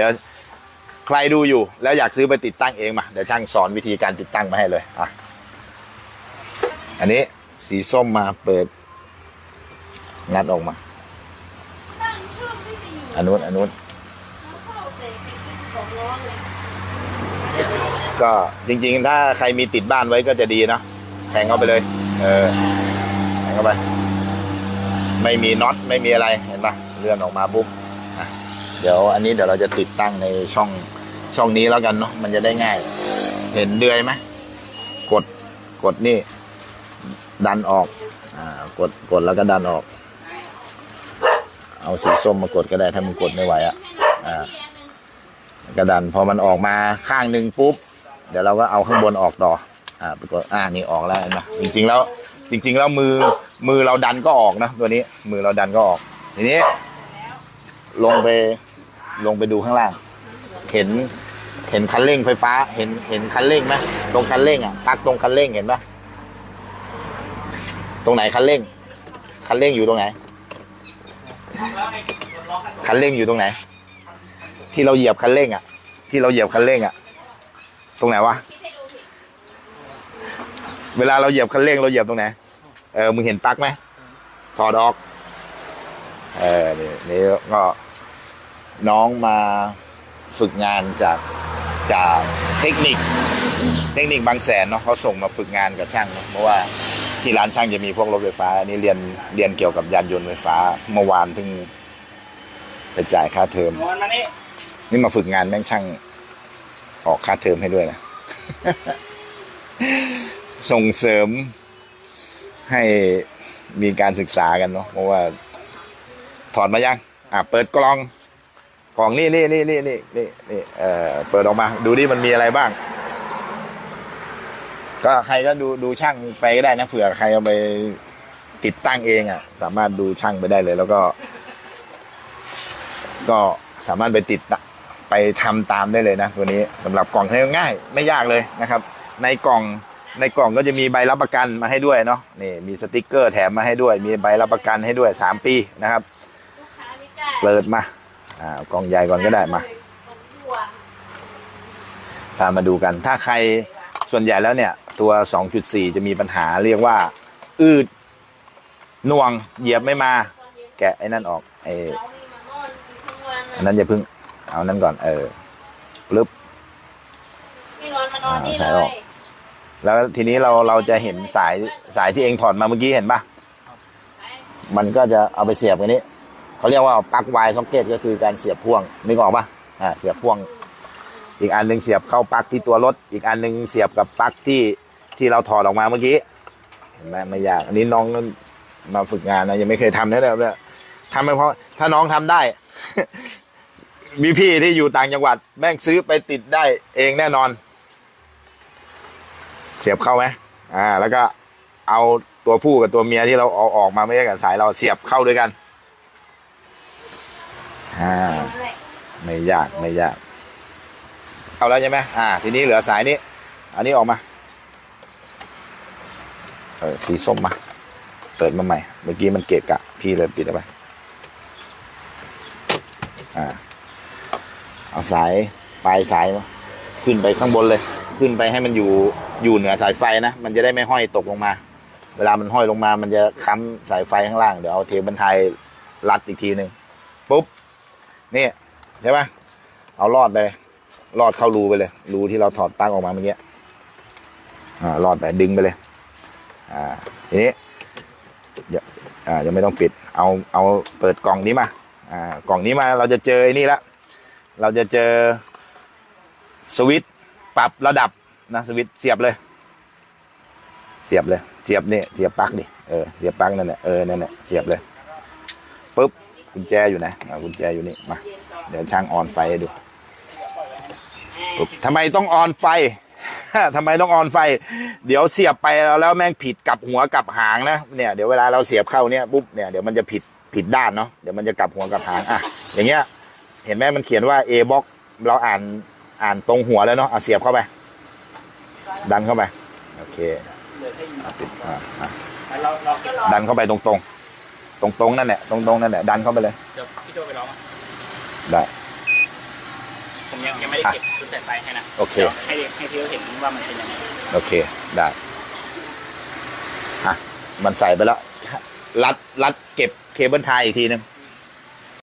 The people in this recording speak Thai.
ดี๋ยวใครดูอยู่แล้วอยากซื้อไปติดตั้งเองมา เดี๋ยวช่างสอนวิธีการติดตั้งมาให้เลยอะอันนี้สีส้มมาเปิด งัดออกมาอันนู้นอันนู้นก็จริง ๆ ถ้าใครมีติดบ้านไว้ก็จะดีเนะแทงเข้าไปเลย เออแทงเข้าไป ไม่มีน็อตไม่มีอะไรเห็นปะเลื่อนออกมาปุ๊บ เดี๋ยวอันนี้เดี๋ยวเราจะติดตั้งในช่องช่องนี้แล้วกันเนาะมันจะได้ง่าย เห็นเดือยไหมกดกดนี่ ดันออกอ่ากดกดแล้วก็ดันออก เอาสีส้มมากดก็ได้ถ้ามันกดไม่ไหวอะอ่ากระดันพอมันออกมาข้างหนึ่งปุ๊บ เดี๋ยวเราก็เอาข้างบนออกต่ออ่าปรากฏอ่านี่ออกแล้วนไหมจริงๆแล้วจริง ๆ แล้วมือมือเราดันก็ออกนะตัวนี้มือเราดันก็ออกทีนี้ลงไป ลงไปดูข้างล่าง เห็น เห็นคันเร่งไฟฟ้า เห็นเห็นคันเร่งไหมตรงคันเร่งอะปักตรงคันเร่งเห็นปะตรงไหนคันเร่ง คันเร่งอยู่ตรงไหน คันเร่งอยู่ตรงไหน ที่เราเหยียบคันเร่งอะ ที่เราเหยียบคันเร่งอะ ตรงไหนวะ เวลาเราเหยียบคันเร่งเราเหยียบตรงไหน เออ มึงเห็นปลั๊กไหมถอดออก เออนี่นี่ก็ น้องมาฝึกงานจากจากเทคนิค เทคนิคบางแสนเนาะเขาส่งมาฝึกงานกับช่างเนอะเพราะว่าที่ร้านช่างจะมีพวกรถไฟฟ้า อันนี้เรียนเรียนเกี่ยวกับยานยนต์ไฟฟ้าเมื่อวานเพิ่งไปจ่ายค่าเทอม นอนมานี่นี่มาฝึกงานแม่งช่างออกค่าเทอมให้ด้วยนะ ส่งเสริมให้มีการศึกษากันเนาะเพราะว่าถอดมายัง อะ เปิดกล่อง กล่องนี่นี่นี่นี่นี่นี่นี่เอ่อเปิดออกมา ดูดิมันมีอะไรบ้าง ก็ใครก็ดูดูช่างไปก็ได้นะเผื่อใครเอาไปติดตั้งเองอะ สามารถดูช่างไปได้เลย แล้วก็ ก็สามารถไปติดไปทำตามได้เลยนะตัวนี้สำหรับกล่องง่ายไม่ยากเลยนะครับ ในกล่องในกล่องก็จะมีใบรับประกันมาให้ด้วยเนาะนี่มีสติกเกอร์แถมมาให้ด้วย มีใบรับประกันให้ด้วย 3 ปีนะครับ เปิดมา อ่ากล่องใหญ่ก่อนก็ได้มาพามาดูกัน ถ้าใครส่วนใหญ่แล้วเนี่ย ตัว 2.4 จะมีปัญหาเรียกว่า อืดน่วงเหยียบไม่มา แกะไอ้นั่นออกไอ้นี่นอนอยู่ทั้งวันอันนั้นอย่าเพิ่ง เอานั้นก่อน เออปึ๊บพี่นอนมอ่าสายออกแล้วทีนี้เราเราจะเห็นสายสายที่เองถอดมาเมื่อกี้เห็นปะมันก็จะเอาไปเสียบกันนี้ เขาเรียกว่าปลั๊กไวซ็อกเก็ตก็คือการเสียบพ่วงนึกออกปะอ่าเสียบพ่วง อีกอันหนึ่งเสียบเข้าปลั๊กที่ตัวรถ อีกอันหนึ่งเสียบกับปลั๊กที่ที่เราถอดออกมาเมื่อกี้เห็นไหมไม่ยากอันนี้น้องมาฝึกงานนะยังไม่เคยทำนะเนี่ยทำไปเพราะถ้าน้องทำได้มีพี่ที่อยู่ต่างจังหวัด แม่งซื้อไปติดได้เองแน่นอน เสียบเข้าไหมอ่า แล้วก็เอาตัวผู้กับตัวเมียที่เราเอาออกมาไม่ใช่กับสายเราเสียบเข้าด้วยกัน อ่าไม่ยากไม่ยาก เอาแล้วใช่ไหมอ่า ทีนี้เหลือสายนี้ อันนี้ออกมา เออสีส้มมา เปิดมาใหม่ เมื่อกี้มันเกะกะ พี่เลยปิดเอาไปอ่า เอาสายปลายสายเนอะขึ้นไปข้างบนเลย ขึ้นไปให้มันอยู่อยู่เหนือสายไฟนะ มันจะได้ไม่ห้อยตกลงมา เวลามันห้อยลงมา มันจะค้ำสายไฟข้างล่าง เดี๋ยวเอาเทปบรรทายรัดอีกทีหนึ่งปุ๊บ นี่ใช่ปะเอาลอดไปเลอดเข้ารูไปเลย รูที่เราถอดปลั๊กออกมาเมื่อกี้อ่าลอดไปดึงไปเลย อ่าทีนี้อย่าอ่ายังไม่ต้องปิด เอาเอาเปิดกล่องนี้มา อ่ากล่องนี้มาเราจะเจอไอ้นี่ละเราจะเจอสวิตปรับระดับนะสวิตเสียบเลย เสียบเลย เสียบนี่เสียบปลั๊กดิเออเสียบปลั๊กนั่นแหละเออนั่นแหละเสียบเลยปุ๊บกุญแจอยู่ไหนอ่ากุญแจอยู่นี่มา เดี๋ยวช่างออนไฟให้ดูปุ๊บทำไมต้องออนไฟทำไมต้องออนไฟ เดี๋ยวเสียบไปแล้วแล้วแม่งผิดกลับหัวกลับหางนะเนี่ยเดี๋ยวเวลาเราเสียบเข้าเนี่ยปุ๊บเนี่ยเดี๋ยวมันจะผิดผิดด้านเนาะเดี๋ยวมันจะกลับหัวกลับหางอะอย่างเงี้ย เห็นไหมมันเขียนว่า A box เราอ่านอ่านตรงหัวแล้วเนาะเอาเสียบเข้าไป ดันเข้าไปโอเคเหลือแค่ยิงอะปิดอะอะเราเราเก็บดันเข้าไปตรงๆตรงๆนั่นแหละตรงๆนั่นแหละดันเข้าไปเลยเดี๋ยวพี่โจไปร้อง อะได้ยังยังไม่ได้เก็บชุดสายไฟให้นะโอเค ดี๋ยวให้ให้พี่เขาเห็นว่ามันเป็นยังไงโอเค ได้ อะ มันใส่ไปแล้ว รัด รัดเก็บเคเบิลไทยอีกทีนึงอ